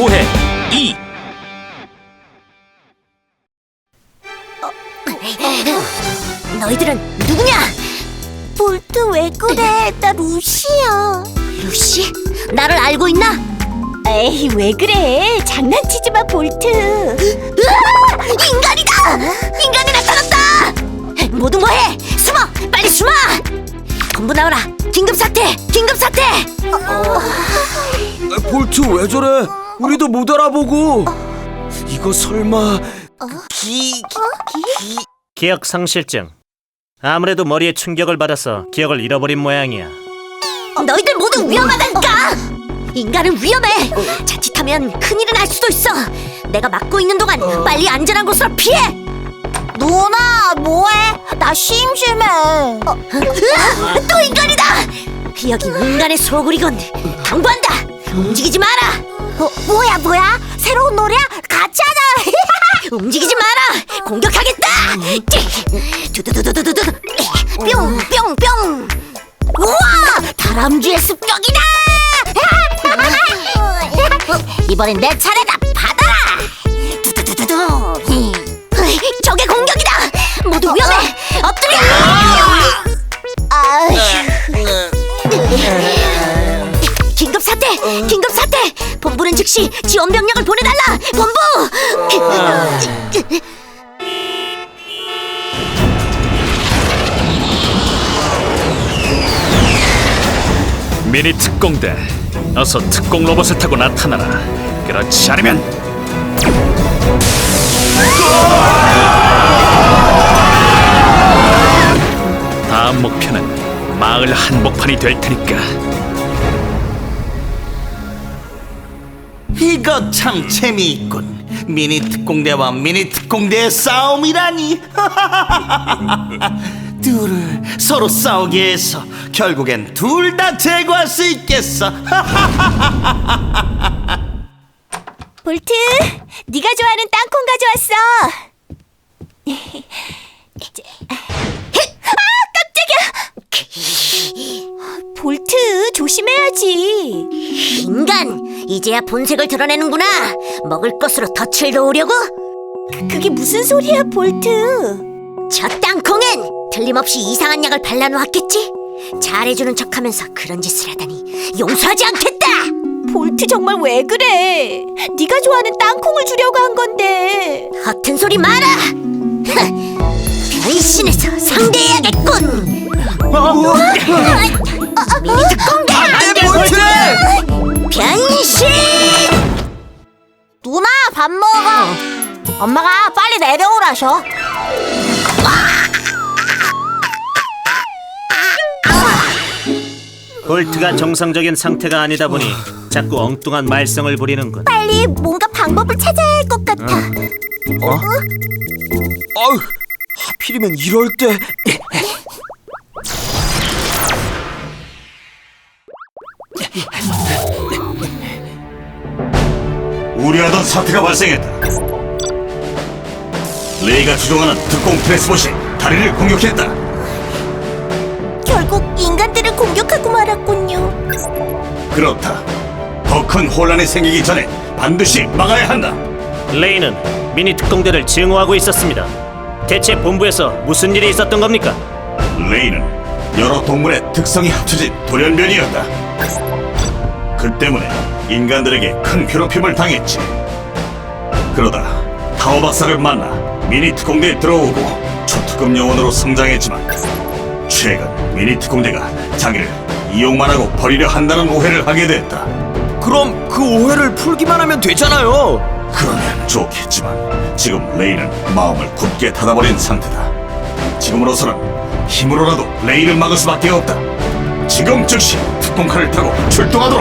오해 2 너희들은 누구냐? 볼트 왜 그래? 나 루시야. 루시? 나를 알고 있나? 에이 왜 그래? 장난치지 마 볼트. 으아! 인간이다! 인간이 나타났다! 모두 뭐해? 숨어! 빨리 숨어! 본부 나오라! 긴급 사태! 긴급 사태! 볼트 왜 저래? 우리도 못 알아보고. 이거 설마 기... 기억 상실증 아무래도 머리에 충격을 받아서 기억을 잃어버린 모양이야 너희들 모두 위험하다니까! 인간은 위험해! 자칫하면 큰일이 날 수도 있어! 내가 막고 있는 동안 빨리 안전한 곳으로 피해! 누나, 뭐해? 나 심심해! 으아! 또 인간이다! 여기 인간의 소굴이군! 경고한다! 움직이지 마라! 뭐야, 뭐야? 새로운 노래야? 같이 하자! 움직이지 마라! 공격하겠다! 두두두두두두 뿅뿅뿅! 우와! 다람쥐의 습격이다! 이번엔 내 차례다! 즉시 지원 병력을 보내달라! 본부! 미니 특공대 어서 특공 로봇을 타고 나타나라 그렇지 않으면 다음 목표는 마을 한복판이 될 테니까 이거 참 재미있군. 미니 특공대와 미니 특공대의 싸움이라니. 둘을 서로 싸우게 해서 결국엔 둘 다 제거할 수 있겠어. 볼트, 네가 좋아하는 땅콩 가져왔어. 아, 이제야 본색을 드러내는구나. 먹을 것으로 덫을 놓으려고? 그게 무슨 소리야, 볼트? 저 땅콩엔 틀림없이 이상한 약을 발라놓았겠지? 잘해주는 척하면서 그런 짓을 하다니 용서하지 않겠다! 볼트 정말 왜 그래? 네가 좋아하는 땅콩을 주려고 한 건데. 허튼 소리 마라. 변신해서 상대해야겠군. 미니 특공대 볼트! 변신. 누나 밥 먹어. 엄마가 빨리 내려오라셔. 볼트가 정상적인 상태가 아니다 보니 자꾸 엉뚱한 말썽을 부리는군 빨리 뭔가 방법을 찾아야 할 것 같아. 어휴, 하필이면 이럴 때. 우려하던 사태가 발생했다. 레이가 추종하는 특공 프레스봇이 다리를 공격했다. 결국 인간들을 공격하고 말았군요. 그렇다. 더 큰 혼란이 생기기 전에 반드시 막아야 한다. 레이는 미니 특공대를 증오하고 있었습니다 대체 본부에서 무슨 일이 있었던 겁니까? 레이는 여러 동물의 특성이 합쳐진 돌연변이었다. 그 때문에 인간들에게 큰 괴롭힘을 당했지. 그러다 타워 박사를 만나 미니 특공대에 들어오고 초특급 요원으로 성장했지만 최근 미니 특공대가 자기를 이용만 하고 버리려 한다는 오해를 하게 됐다. 그럼 그 오해를 풀기만 하면 되잖아요. 그러면 좋겠지만 지금 레이는 마음을 굳게 닫아버린 상태다. 지금으로서는 힘으로라도 레이를 막을 수밖에 없다. 지금 즉시 특공칼을 타고 출동하도록.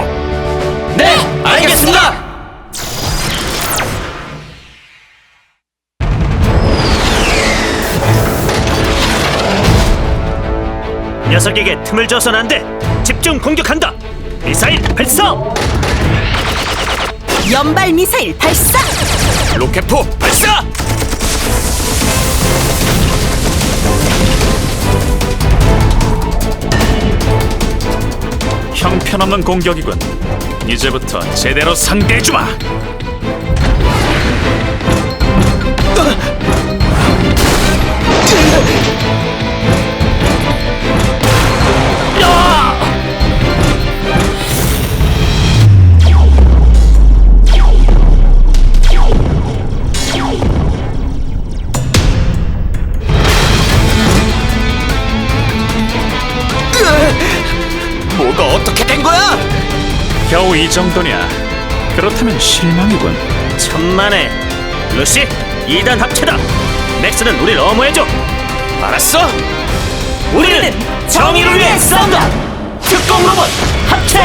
녀석에게 틈을 줘선 안 돼. 집중 공격한다. 미사일 발사! 연발 미사일 발사! 로켓포 발사! 형편없는 공격이군. 이제부터 제대로 상대해주마. 뭐가 이 정도냐? 그렇다면 실망이군. 천만에 루시 2단 합체다 맥스는 우릴 어머해줘 알았어? 우리는 정의를 위해 싸운다 특공 로봇 합체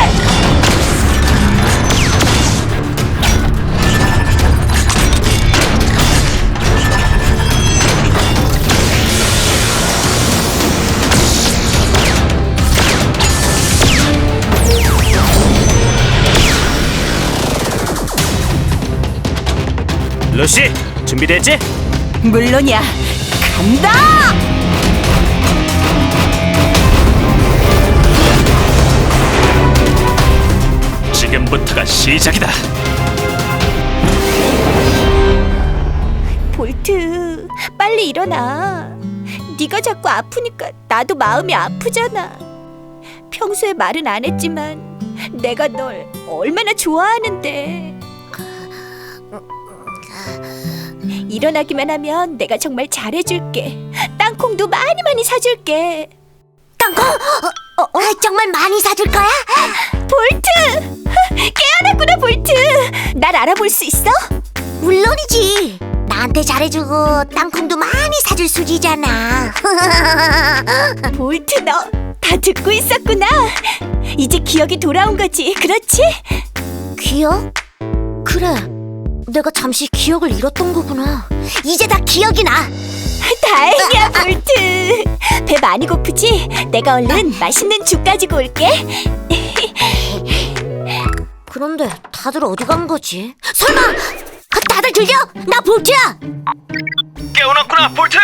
루시 준비됐지? 물론이야. 간다. 지금부터가 시작이다. 볼트, 빨리 일어나. 네가 자꾸 아프니까 나도 마음이 아프잖아. 평소에 말은 안 했지만 내가 널 얼마나 좋아하는데. 일어나기만 하면 내가 정말 잘해줄게. 땅콩도 많이 많이 사줄게. 땅콩? 어, 정말 많이 사줄 거야? 볼트! 깨어났구나, 볼트! 날 알아볼 수 있어? 물론이지. 나한테 잘해주고 땅콩도 많이 사줄 수지잖아. 볼트 너 다 듣고 있었구나. 이제 기억이 돌아온 거지, 그렇지? 기억? 그래. 내가 잠시 기억을 잃었던 거구나. 이제 다 기억이 나. 다행이야, 볼트. 배 많이 고프지? 내가 얼른 맛있는 죽 가지고 올게. 그런데 다들 어디 간 거지? 설마 다들 들려? 나 볼트야. 깨어났구나 볼트.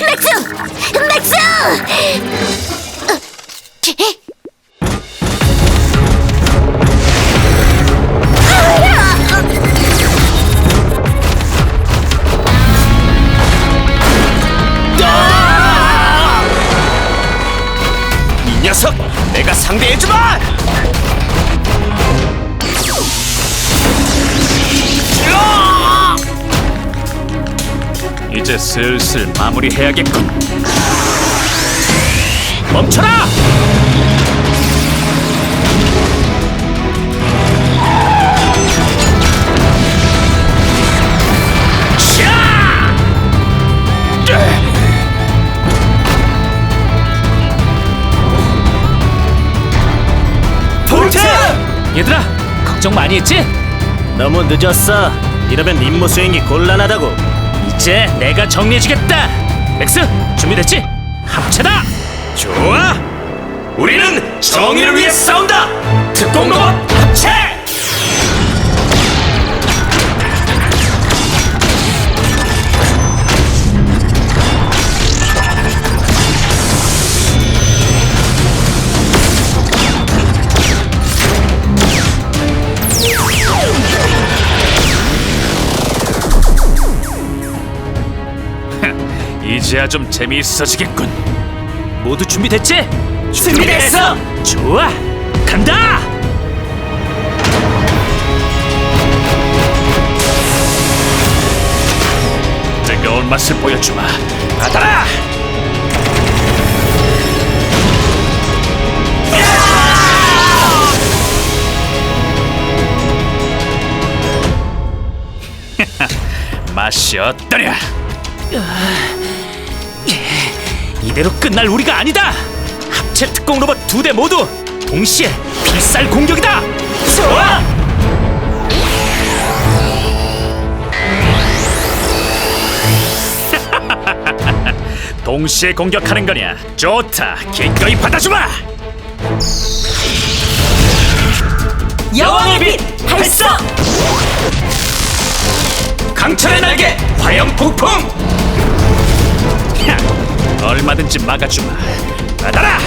맥스! 맥스! 녀석 내가 상대해주마. 이제 슬슬 마무리해야겠군. 멈춰라! 너무 늦었어 이러면 임무 수행이 곤란하다고 이제 내가 정리해주겠다. 맥스, 준비됐지? 합체다. 좋아. 우리는 정의를 위해 싸운다. 특공 로봇 합체. 이제야 좀 재미있어지겠군. 모두 준비됐지? 준비됐어. 좋아, 간다. 뜨거운 맛을 보여주마. 받아라. 맛이 어떠냐? 이대로 끝날 우리가 아니다. 합체 특공 로봇 두 대 모두 동시에 필살 공격이다. 좋아. 동시에 공격하는 거냐? 좋다. 기꺼이 받아주마. 여왕의 빛 발사! 강철의 날개 화염 폭풍. 얼마든지 막아주마. 받아라!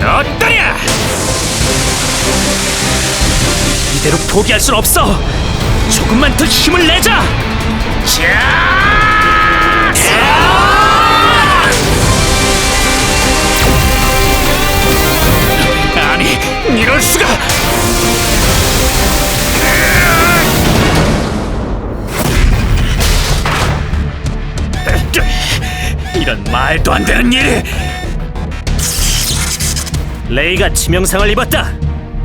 어떠냐? 이대로 포기할 순 없어. 조금만 더 힘을 내자. 자! 아니, 이럴 수가! 말도 안 되는 일! 레이가 치명상을 입었다.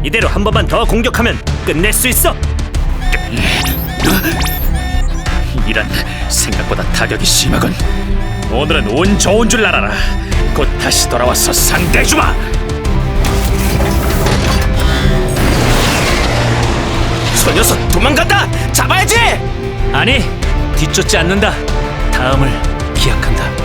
이대로 한 번만 더 공격하면 끝낼 수 있어. 이런 생각보다 타격이 심하군. 오늘은 운 좋은 줄 알아라. 곧 다시 돌아와서 상대해주마. 저 녀석 도망간다. 잡아야지. 아니, 뒤쫓지 않는다. 다음을 기약한다.